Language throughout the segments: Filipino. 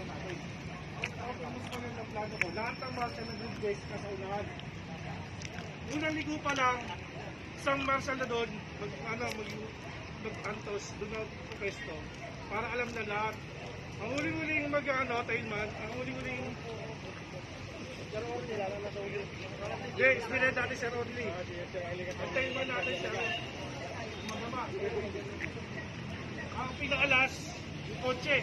plano natin. Ako, kamusta na ng plano ko? Lahat ng marshal ng group guys nasa unahan. Unang ligo pa lang, isang marshal na doon, mag, ano, mag, mag-antos, doon na pwesto, para alam na lahat. Ang huling-huling mag-ano, tailman, ang huling-huling Sir Orly, lalo na sa uyo. Hindi, ispinay natin Sir Orly. Ang tailman natin, Sir Orly. Ang pinakalas, yung kotse.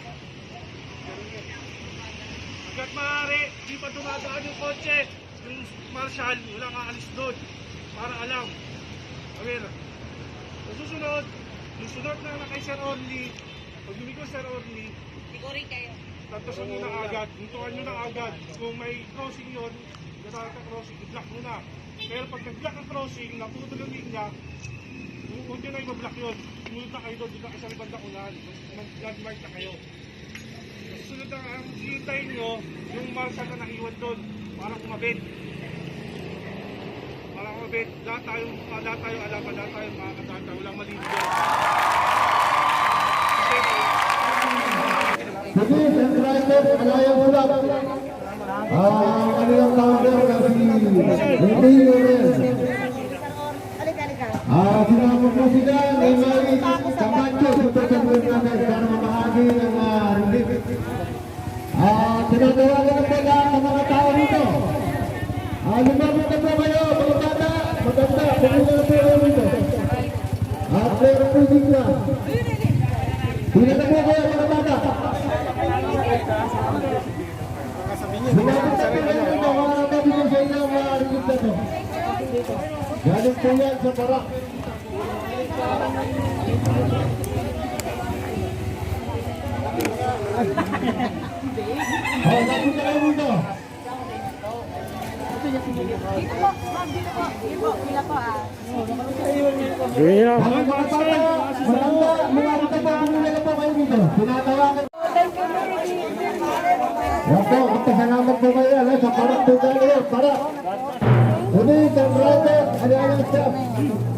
Hanggat maaari, di pa dumadaan yung kotse, yung marshal, wala kaalis doon. Para alam. Aware. Sa susunod, yung sunod na na kay Sir Orly, pag lumigo Sir Orly, Siguri kayo. Tatasan nyo na agad, hintuan nyo na agad. Kung may crossing yun, ang crossing, i-block mo na. Pero pag nag-block ang crossing, naputol yung linya, huwag nyo na i-block yun. Sumunod na kayo doon, dito kayo sa bandang unahan. Mag-landmark na kayo. Susunod na ang hintayin nyo, yung marshal na naiwan doon, para kumabit. Para kumabit. Lahat tayo, lahat tayo alaman, lahat tayo mga katata, walang dyan. Kasi, Sige, Alliance Club. Ah, kanilang founder na si Rudy Loren. Halika, halika. Ah, sinama po sila ni Mary Camacho, super champion natin para mamahagi ng ah, relief. Ah, tinatawagan na po lahat ng mga tao dito. Ah, lumabot na po kayo, mga bata, maganda, pumunta na po kayo dito. At meron po sila. Hindi na po kayo, mga bata. Lumabot na sa barak. Oh, lapit na kayo dito. Dito po, pila po ah. Mga mga bata, maganda, lumapit na po, kayo dito. Mary. Yan po, magpasalamat po kayo ano, sa parak po kayo, parak. Uli, brother, aliyayang staff.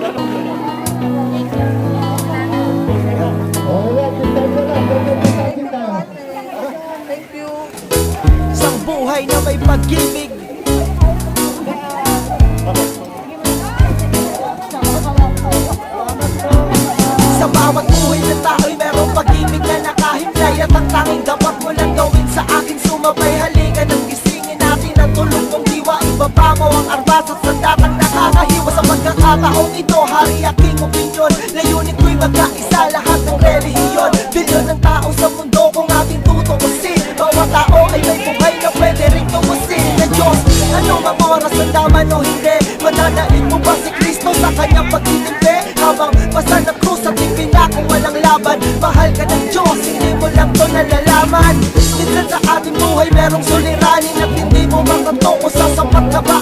pag-ibig. Sa bawat buhay na tao'y merong pag-ibig na nakahimlay At ang tanging dapat mo lang gawin sa akin Sumabay. Halika ng gisingin natin ang tulong kong diwa. Ibaba mo ang arbas at sandakang nakakahiwa Sa pagkakataong ito, hari aking opinyon Layunin ko'y magkaisa mang oras ang daman o hindi Mananaig mo ba si Kristo sa kanyang pagtitimpi Habang basta ng krus at ipinakong walang laban Mahal ka ng Diyos, hindi mo lang to nalalaman. Minsan sa ating buhay merong suliranin At hindi mo makanto kung sasapat ka ba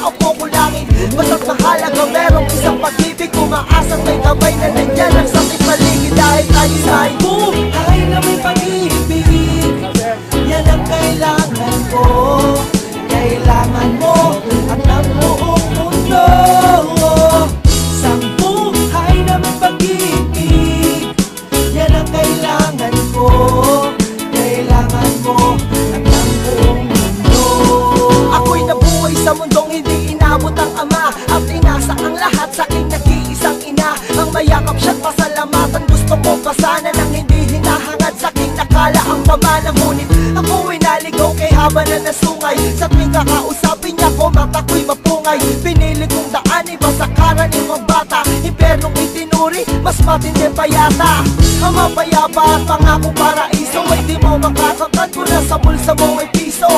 haba na nasungay. Sa tuwing kakausapin niya ko mata ko'y mapungay? Pinili kong daan iba sa karaniwang bata. Impernong itinuri mas matindi pa yata. Ang mapayapa at pangako paraiso Ay di mo makakangkat. Kung nasa bulsa mo ay piso.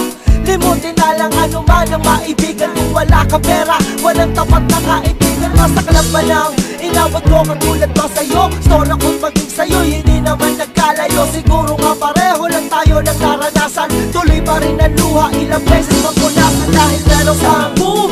Limutin na lang ano man ang maibigan Kung wala ka pera, walang tapat na kaibigan Masaklap pa lang, inabot ko katulad pa sa'yo? Store ako't maging sa'yo, hindi naman nagkalayo. Siguro nga pareho lang tayo ng Tuloy pa rin ang luha, ilang beses magpunasan Dahil meron sa buhay